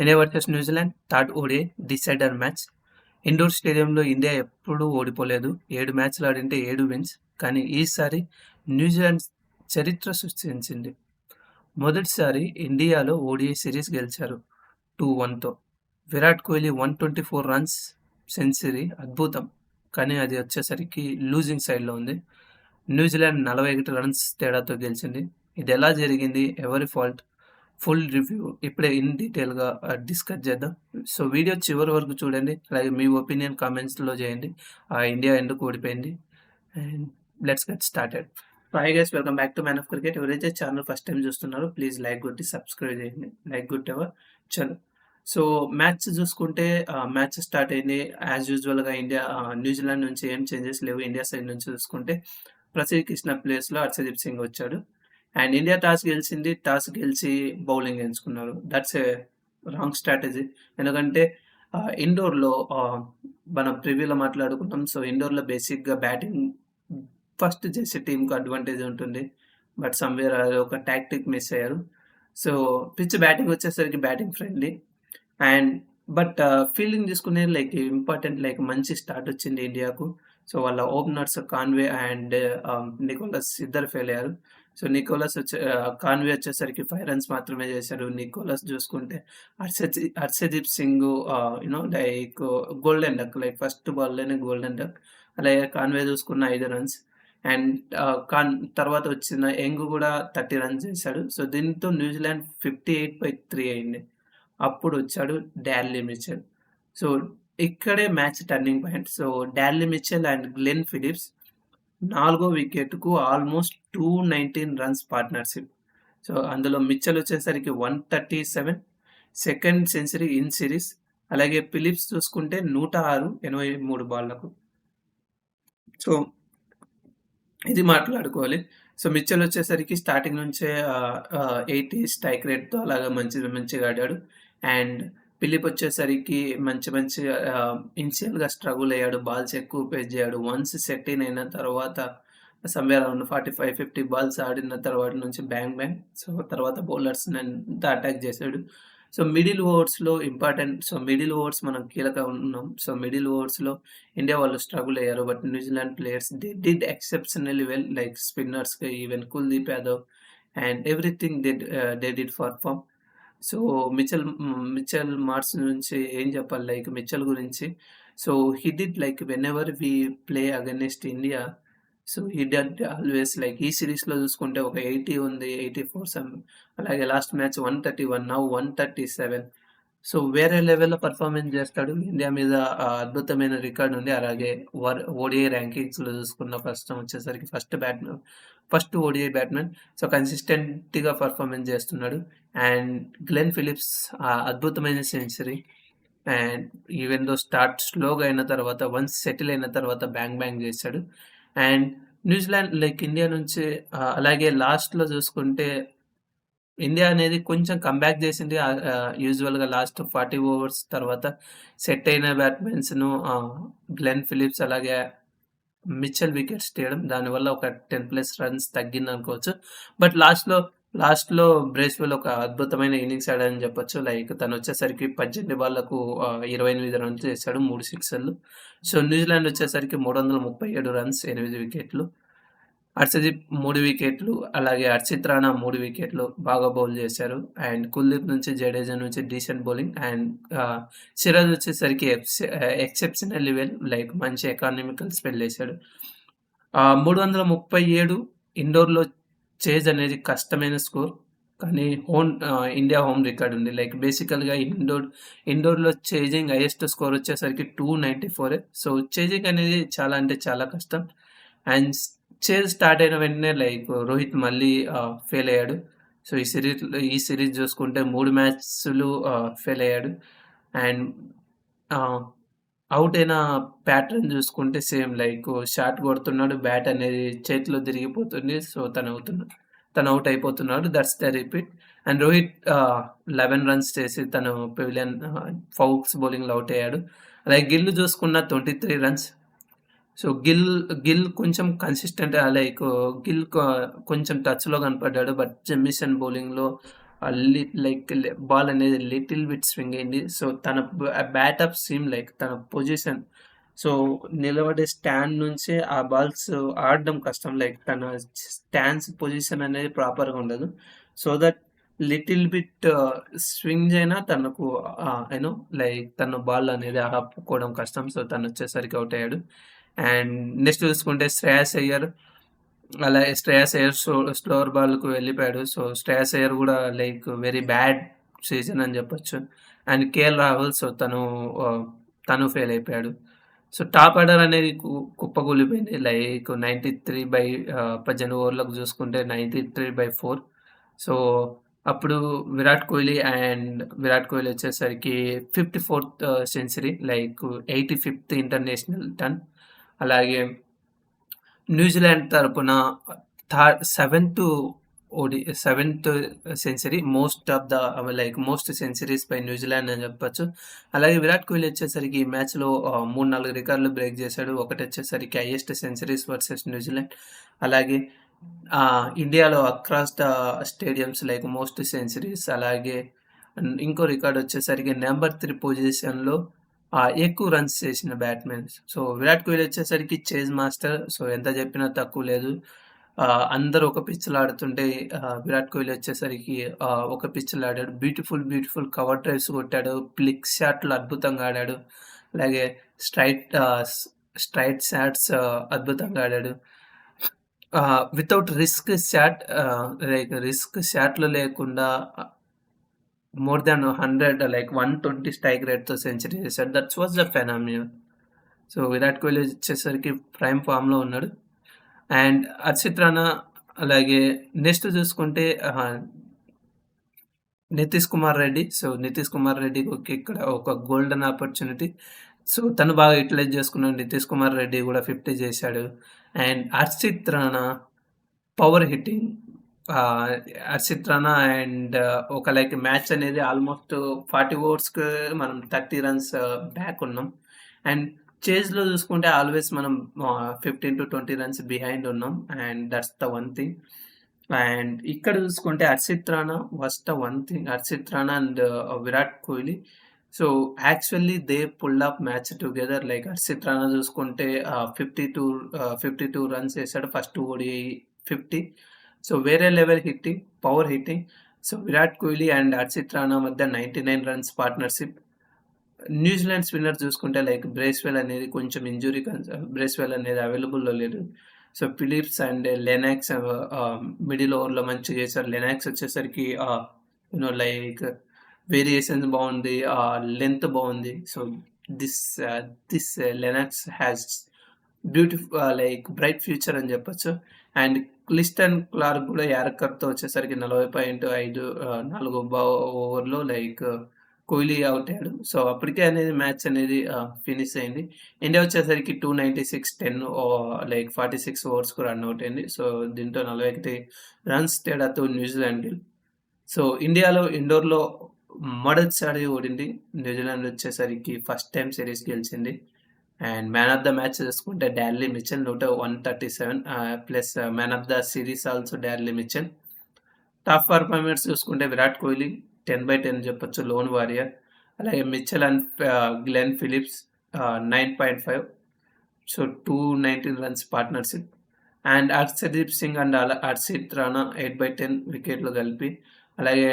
India versus New Zealand third ODI decider match Indore స్టేడియంలో India ఎప్పుడూ ఓడిపోలేదు. ఏడు మ్యాచ్లు ఆడింటే ఏడు విన్స్ కానీ ఈసారి న్యూజిలాండ్ చరిత్ర సృష్టించింది. మొదటిసారి ఇండియాలో ఓడిఐ సిరీస్ గెలిచారు two వన్తో Virat Kohli one twenty four runs century అద్భుతం. కానీ అది వచ్చేసరికి లూజింగ్ సైడ్లో ఉంది. న్యూజిలాండ్ నలభై ఒకటి రన్స్ తేడాతో గెలిచింది. ఇది ఎలా జరిగింది? ఎవరి ఫాల్ట్ ఫుల్ రివ్యూ. ఇప్పుడే ఇన్ డీటెయిల్గా డిస్కస్ చేద్దాం. సో వీడియో చివరి వరకు చూడండి. అలాగే మీ ఒపీనియన్ కామెంట్స్లో చేయండి. ఆ ఇండియా ఎందుకు ఓడిపోయింది? And let's get started. Hi guys welcome back to man of cricket. ఎవరైతే ఛానల్ ఫస్ట్ టైం చూస్తున్నారో ప్లీజ్ లైక్ కొట్టి సబ్స్క్రైబ్ చేయండి. లైక్ గుడ్ ఎవర్ చలో సో మ్యాచ్ చూసుకుంటే మ్యాచ్ స్టార్ట్ అయింది. యాజ్ యూజువల్గా ఇండియా న్యూజిలాండ్ నుంచి ఏం చేంజెస్ లేవు. ఇండియా సైడ్ నుంచి చూసుకుంటే ప్రసీద్ కృష్ణ ప్లేస్లో హర్షదీప్ సింగ్ వచ్చాడు. అండ్ ఇండియా టాస్ గెలిచింది టాస్ గెలిచి బౌలింగ్ ఎంచుకున్నారు. దట్స్ ఏ రాంగ్ స్ట్రాటజీ ఎందుకంటే ఇండోర్లో మనం ప్రివ్యూలో మాట్లాడుకున్నాం. సో ఇండోర్లో బేసిక్గా బ్యాటింగ్ ఫస్ట్ చేసే టీంకి అడ్వాంటేజ్ ఉంటుంది. బట్ సమ్వేర్ ఒక టాక్టిక్ మిస్ అయ్యారు. సో పిచ్ బ్యాటింగ్ వచ్చేసరికి batting friendly and but fielding తీసుకునే లైక్ ఇంపార్టెంట్ లైక్ మంచి స్టార్ట్ వచ్చింది ఇండియాకు. సో వాళ్ళ ఓపెనర్స్ కాన్వే అండ్ నికోలస్ ఇద్దరు ఫెయిల్ అయ్యారు. సో నికోలస్ వచ్చే కాన్వే వచ్చేసరికి ఫైవ్ రన్స్ మాత్రమే చేశారు నికోలస్ చూసుకుంటే హర్షదీ Harshdeep Singh you know like golden duck like first బాల్లోనే golden duck అలాగే కాన్వే చూసుకున్న ఐదు రన్స్ అండ్ కాన్ తర్వాత వచ్చిన యంగ్ కూడా థర్టీ రన్స్ చేశాడు. సో దీంతో New Zealand fifty eight by three అయింది. అప్పుడు వచ్చాడు డార్లీ మిచెల్. సో ఇక్కడే match turning point. So Daryl Mitchell and Glenn Phillips నాలుగో వికెట్కు almost two nineteen runs partnership. So అందులో మిచ్చల్ వచ్చేసరికి one thirty seven second century in series అలాగే Phillips చూసుకుంటే నూట ఆరు ఎనభై మూడు బాళ్ళకు సో ఇది మాట్లాడుకోవాలి. సో మిచ్చల్ వచ్చేసరికి స్టార్టింగ్ నుంచే ఎయిటీ స్ట్రైక్ రేట్తో అలాగా మంచి మంచిగా ఆడాడు. అండ్ ఫిలిప్ వచ్చేసరికి మంచి మంచి ఇనిషియల్గా స్ట్రగుల్ అయ్యాడు బాల్స్ ఎక్కువ పేజ్ చేయడు. వన్స్ సెట్టిన్ అయిన తర్వాత somewhere around forty five fifty balls ఆడిన తర్వాత నుంచి బ్యాంగ్ బ్యాంగ్. సో తర్వాత బౌలర్స్ ఎంత అటాక్ చేశాడు. సో మిడిల్ ఓవర్స్లో ఇంపార్టెంట్ సో మిడిల్ ఓవర్స్ మనం కీలక ఉన్నాం. సో మిడిల్ ఓవర్స్లో ఇండియా వాళ్ళు స్ట్రగుల్ అయ్యారు. But New Zealand players they did exceptionally well like స్పిన్నర్స్కి even Kuldeep Yadav and everything they they did perform so Mitchell Mitchell Mars నుంచి ఏం చెప్పాలి? లైక్ మిచెల్ గురించి. So he did like whenever we play against India so he did always like ఈ సిరీస్లో చూసుకుంటే ఒక eighty ఉంది eighty four some అలాగే last match one thirty one now one thirty seven so వేరే లెవెల్లో పర్ఫార్మెన్స్ చేస్తాడు. ఇండియా మీద అద్భుతమైన రికార్డ్ ఉంది. అలాగే వర్ ఓడిఐ ర్యాంకింగ్స్లో చూసుకున్న ఫస్ట్ వచ్చేసరికి first batsman first ODI batsman so కన్సిస్టెంట్గా పర్ఫార్మెన్స్ చేస్తున్నాడు. అండ్ గ్లెన్ ఫిలిప్స్ అద్భుతమైన century. And even though start స్లోగా అయిన తర్వాత వన్స్ సెటిల్ అయిన తర్వాత బ్యాంగ్ బ్యాంగ్ చేశాడు and New Zealand like India నుంచి అలాగే లాస్ట్లో చూసుకుంటే ఇండియా అనేది కొంచెం కంబ్యాక్ చేసింది. యూజువల్గా లాస్ట్ ఫార్టీ ఓవర్స్ తర్వాత సెట్ అయిన బ్యాట్మెన్స్ను గ్లెన్ ఫిలిప్స్ అలాగే మిచ్చల్ వికెట్స్ తీయడం. దానివల్ల ఒక టెన్ ప్లస్ రన్స్ తగ్గింది అనుకోవచ్చు. బట్ లాస్ట్లో లాస్ట్లో బ్రేస్వెల్ ఒక అద్భుతమైన ఇన్నింగ్స్ ఆడని చెప్పొచ్చు. లైక్ తను వచ్చేసరికి పద్దెనిమిది బాళ్ళకు ఇరవై ఎనిమిది రన్స్ చేశాడు మూడు సిక్స్లు సో న్యూజిలాండ్ వచ్చేసరికి మూడు వందల ముప్పై ఏడు రన్స్ ఎనిమిది వికెట్లు హర్షదీప్ మూడు వికెట్లు అలాగే హర్షిత్ రాణా మూడు వికెట్లు బాగా బౌల్ చేశారు. అండ్ కుల్దీప్ నుంచి జడేజా నుంచి డీసెంట్ బౌలింగ్. అండ్ సిరాజ్ వచ్చేసరికి ఎక్సెప్షనల్ లెవెల్ లైక్ మంచి ఎకానమికల్ స్పెల్ వేశాడు మూడు వందల ముప్పై ఏడు ఇండోర్లో చేజ్ అనేది కష్టమైన స్కోర్. కానీ హోమ్ ఇండియా హోమ్ రికార్డ్ ఉంది. లైక్ బేసికల్గా ఇండోర్ ఇండోర్లో చేజింగ్ హైయెస్ట్ స్కోర్ వచ్చేసరికి two ninety four. So chasing అనేది చాలా అంటే చాలా కష్టం. అండ్ చేజ్ స్టార్ట్ అయిన వెంటనే లైక్ రోహిత్ మళ్ళీ ఫెయిల్ అయ్యాడు. సో ఈ సిరీస్ ఈ సిరీస్ చూసుకుంటే మూడు మ్యాచ్లు ఫెయిల్ అయ్యాడు. అండ్ అవుట్ అయిన ప్యాటర్న్ చూసుకుంటే సేమ్ లైక్ షాట్ కొడుతున్నాడు బ్యాట్ అనేది చేతిలో తిరిగిపోతుంది. సో తను అవుతున్నాడు తను అవుట్ అయిపోతున్నాడు. That's the repeat. And Rohit eleven runs చేసి తను పెవిలియన్ ఫౌక్స్ బౌలింగ్లో అవుట్ అయ్యాడు. అలాగే గిల్లు చూసుకున్న twenty three runs so Gill Gill కొంచెం కన్సిస్టెంట్ లైక్ గిల్ కొంచెం టచ్లో కనపడ్డాడు బట్ జెమ్మిసన్ బౌలింగ్లో లైక్ బాల్ అనేది లిటిల్ బిట్ స్వింగ్ అయింది. సో, తన బ్యాట్ అప్ సీమ్ లైక్ తన పొజిషన్ సో, నిలబడే స్టాండ్ నుంచే ఆ బాల్స్ ఆడడం కష్టం. లైక్ తన స్టాన్స్ పొజిషన్ అనేది ప్రాపర్‌గా ఉండదు. So that little bit swing అయినా తనకు యూనో లైక్ తన బాల్ అనేది ఆపుకోవడం కష్టం. సో, తనొచ్చేసరికి అవుట్ అయ్యాడు. అండ్ నెక్స్ట్ చూసుకుంటే శ్రేయస్ అయ్యర్ అలాగే శ్రేయస్ అయ్యర్ స్లో బాల్‌కు వెళ్ళిపోయాడు. సో, శ్రేయస్ అయ్యర్ కూడా లైక్ వెరీ బ్యాడ్ సీజన్ అని చెప్పొచ్చు. అండ్ కేఎల్ రాహుల్ సో, తను తను ఫెయిల్ అయిపోయాడు. సో, టాప్ ఆర్డర్ అనేది కు కుప్పకూలిపోయింది. లైక్ 93 బై పద్దెనిమిది ఓవర్లకు చూసుకుంటే 93/4 సో, అప్పుడు విరాట్ కోహ్లీ అండ్ విరాట్ కోహ్లీ వచ్చేసరికి 54థ్ సెంచరీ లైక్ 85థ్ ఇంటర్నేషనల్ టర్న్. అలాగే న్యూజిలాండ్ తరపున third seventh ODI seventh century most of the like most centuries by New Zealand అని చెప్పొచ్చు. అలాగే విరాట్ కోహ్లీ వచ్చేసరికి ఈ మ్యాచ్‌లో మూడు నాలుగు రికార్డులు బ్రేక్ చేశాడు. ఒకటి వచ్చేసరికి హైయెస్ట్ సెంచరీస్ వర్సెస్ న్యూజిలాండ్. అలాగే ఇండియాలో across the stadiums like most centuries అలాగే ఇంకో రికార్డ్ వచ్చేసరికి నెంబర్ త్రీ పొజిషన్‌లో ఎక్కువ రన్స్ చేసిన బ్యాట్మెన్ సో, విరాట్ కోహ్లీ వచ్చేసరికి చేజ్ మాస్టర్. సో, ఎంత చెప్పినా తక్కువ లేదు. అందరూ ఒక పిచ్‌లో ఆడుతుంటే విరాట్ కోహ్లీ వచ్చేసరికి ఒక పిచ్‌లో ఆడాడు. బ్యూటిఫుల్, బ్యూటిఫుల్ కవర్ డ్రైవ్స్ కొట్టాడు. ప్లిక్ షాట్లు అద్భుతంగా ఆడాడు. అలాగే స్ట్రైట్ స్ట్రైట్ షాట్స్ అద్భుతంగా ఆడాడు. Without risk shot like risk షాట్లు లేకుండా మోర్ థాన్ 100 లైక్ 120 స్ట్రైక్ రేట్‌తో సెంచరీ చేశాడు. That's was the phenomenon. So, Virat Kohli వచ్చేసరికి ప్రైమ్ ఫార్మ్‌లో ఉన్నాడు. అండ్ హర్షిత్ రాణా అలాగే నెక్స్ట్ చూసుకుంటే నితీష్ కుమార్ రెడ్డి. సో, నితీష్ కుమార్ రెడ్డికి ఇక్కడ ఒక గోల్డెన్ ఆపర్చునిటీ. సో, తను బాగా యూటిలైజ్ చేసుకున్నాడు. నితీష్ కుమార్ రెడ్డి కూడా 50 చేశాడు. And Harshit Rana power hitting Harshit Rana and ఒక లైక్ మ్యాచ్ అనేది ఆల్మోస్ట్ 40 ఓవర్స్‌కి మనం 30 రన్స్ బ్యాక్ ఉన్నాం. అండ్ చేజ్‌లో చూసుకుంటే ఆల్వేస్ మనం fifteen to twenty runs behind ఉన్నాం. And that's the one thing. And ఇక్కడ చూసుకుంటే Harshit Rana was the one thing. Harshit Rana and Virat Kohli so, actually they pull up match together like Harshit Rana చూసుకుంటే fifty two fifty two runs వేసాడు first ODI fifty so, వేరే level hitting, power hitting. So, Virat Kohli and Harshit Rana మధ్య 99 runs partnership. New Zealand spinner చూసుకుంటే like Bracewell అనేది కొంచెం injury Bracewell అనేది అవైలబుల్‌లో లేడు. So, Phillips and Lennox middle ఓవర్‌లో మంచిగా చేశారు. లెనాక్స్ వచ్చేసరికి you know no like variations బాగుంది uh, లెంత్ బాగుంది so, this this Lennox has beautiful like bright future అని చెప్పొచ్చు. అండ్ క్లిస్టన్ క్లార్క్ కూడా యార్కర్‌తో వచ్చేసరికి నలభై పాయింట్ ఐదు నాలుగు ఓవర్‌లో లైక్ కోహ్లీ అవుట్ అయ్యాడు. సో, అప్పటికే అనేది మ్యాచ్ అనేది ఫినిష్ అయింది. ఇండియా వచ్చేసరికి two ninety six ten like 46 ఓవర్స్‌కు రన్ అవుట్ అయింది. సో, దీంతో 41 రన్స్ తేడాతో న్యూజిలాండ్ సో, ఇండియాలో ఇండోర్‌లో మొదటిసారి ఓడింది. న్యూజిలాండ్ వచ్చేసరికి ఫస్ట్ టైం సిరీస్ గెలిచింది. And man of the match చూసుకుంటే డ్యాన్లీ మిచెల్ నూట one thirty seven plus man of the series also Daryl Mitchell. Top performance చూసుకుంటే విరాట్ కోహ్లీ 10/10 చెప్పొచ్చు లోన్ వారియర్. అలాగే Mitchell and Glenn Phillips nine point five so, 219 runs partnership. And Harshdeep Singh and అల హర్షిత్ రాణా 8/10 వికెట్లు కలిపి. అలాగే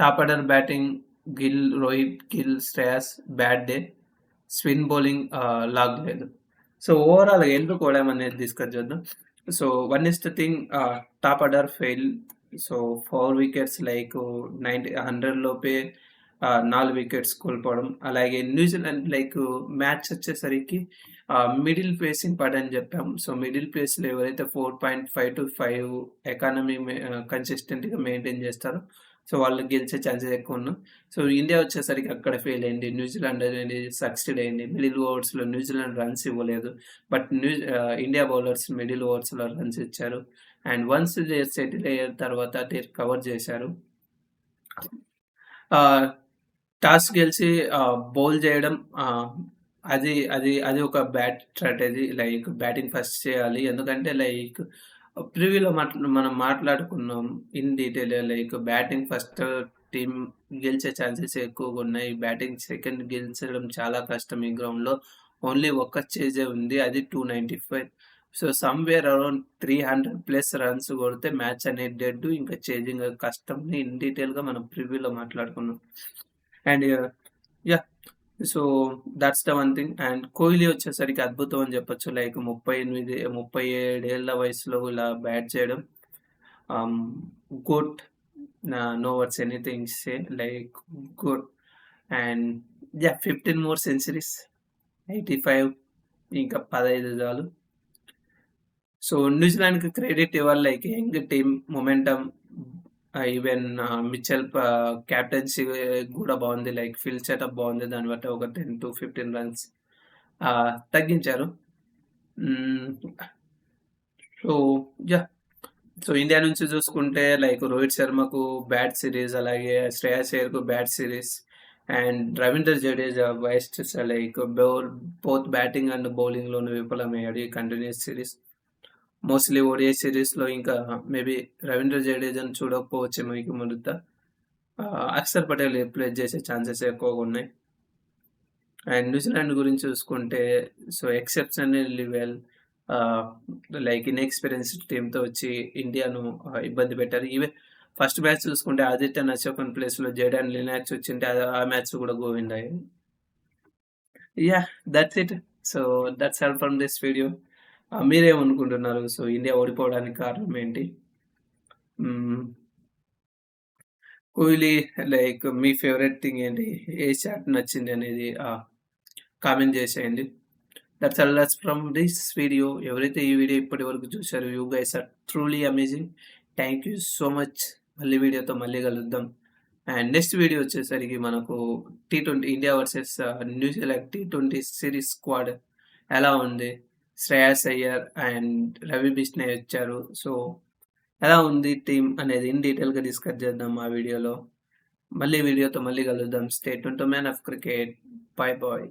top order batting Gill, Rohit, Gill, Shreyas bad day. Spin bowling log లాగలేదు. So, overall ఎందుకు ఓడామనేది డిస్కస్ చేద్దాం. So, one is the thing top order fail. So, four wickets like 90 100 లోపే నాలుగు వికెట్స్ కోల్పోవడం. అలాగే న్యూజిలాండ్ లైక్ మ్యాచ్ వచ్చేసరికి middle middle pacing పడని చెప్పాం. సో, మిడిల్ ప్లేస్లో ఎవరైతే four point five to five economy కన్సిస్టెంట్‌గా మెయింటైన్ చేస్తారో సో, వాళ్ళు గెలిచే ఛాన్సెస్ ఎక్కువ ఉన్నాయి. సో, ఇండియా వచ్చేసరికి అక్కడ ఫెయిల్ అయింది. న్యూజిలాండ్ అనేది సక్సెడ్ అయింది. మిడిల్ ఓవర్స్‌లో న్యూజిలాండ్ రన్స్ ఇవ్వలేదు. But new India bowlers middle ఓవర్స్‌లో runs ఇచ్చారు. అండ్ వన్స్ దే సెటిల్ అయిన తర్వాత కవర్ చేశారు. టాస్ గెలిచి బౌల్ చేయడం అది అది అది ఒక bat strategy. Like batting first చేయాలి. ఎందుకంటే లైక్ ప్రివ్యూలో మాట్లా మనం మాట్లాడుకున్నాం. In detail like batting first team గెలిచే ఛాన్సెస్ ఎక్కువగా ఉన్నాయి. బ్యాటింగ్ సెకండ్ గెలిచడం చాలా కష్టం ఈ గ్రౌండ్లో. ఓన్లీ ఒక్క చేజే ఉంది. అది two ninety five. So somewhere around three hundred plus runs కొడితే మ్యాచ్ అనేది డెడ్. ఇంకా చేజింగ్ కష్టం. ఇన్ డీటెయిల్గా మనం ప్రివ్యూలో మాట్లాడుకున్నాం. And yeah. So that's the one thing and Kohli వచ్చేసరికి అద్భుతం అని చెప్పొచ్చు. లైక్ ముప్పై ఎనిమిది ముప్పై ఏడేళ్ళ వయసులో ఇలా బ్యాట్ చేయడం. Good no words anything say like good and yeah fifteen more centuries eighty five ఇంకా పదహైదు చాలు సో న్యూజిలాండ్కి క్రెడిట్ ఇవ్వాలి. Like young team momentum even Mitchell captaincy కూడా బాగుంది. లైక్ ఫీల్డ్ సెటప్ బాగుంది. దాన్ని బట్టి ఒక టెన్ టు ఫిఫ్టీన్ రన్స్ తగ్గించారు. సో యా సో ఇండియా నుంచి చూసుకుంటే లైక్ రోహిత్ శర్మకు బ్యాట్ సిరీస్ అలాగే Shreyas అయ్యర్కు bat series and Ravindra Jadeja waste like bowl both batting and బౌలింగ్లోనూ విఫలమయ్యాడు ఈ కంటిన్యూస్ సిరీస్ మోస్ట్లీ ఓడిఐ సిరీస్లో ఇంకా మేబీ రవీంద్ర జడేజాని చూడకపోవచ్చేమో ఇక ముందుత అక్షర్ పటేల్ ప్లే చేసే ఛాన్సెస్ ఎక్కువగా ఉన్నాయి. అండ్ న్యూజిలాండ్ గురించి చూసుకుంటే so exceptionally well like inexperienced టీంతో వచ్చి ఇండియాను ఇబ్బంది పెట్టారు. ఈవెన్ ఫస్ట్ మ్యాచ్ చూసుకుంటే ఆదిత్య నశోకన్ ప్లేస్లో జడన్ లినాక్స్ వచ్చింటే ఆ మ్యాచ్ కూడా గోవిందాయి. Yeah that's it so that's all from this video మీరేమనుకుంటున్నారు? సో ఇండియా ఓడిపోవడానికి కారణం ఏంటి? కోహ్లీ లైక్ మీ ఫేవరెట్ థింగ్ ఏంటి? ఏ షాట్ నచ్చింది అనేది కామెంట్ చేసేయండి. That's all that's from this video. ఎవరైతే ఈ వీడియో ఇప్పటి వరకు చూసారో you guys are truly amazing. Thank you so much. మళ్ళీ వీడియోతో మళ్ళీ కలుద్దాం. అండ్ నెక్స్ట్ వీడియో వచ్చేసరికి మనకు T twenty India versus New Zealand T twenty series squad ఎలా ఉంది? శ్రేయాస్ అయ్యర్ అండ్ రవి బిష్ణయ్ వచ్చారు. సో ఎలా ఉంది టీం అనేది ఇన్ డీటెయిల్గా డిస్కస్ చేద్దాం ఆ వీడియోలో. మళ్ళీ వీడియోతో మళ్ళీ కలుద్దాం. State to man of cricket. Bye bye.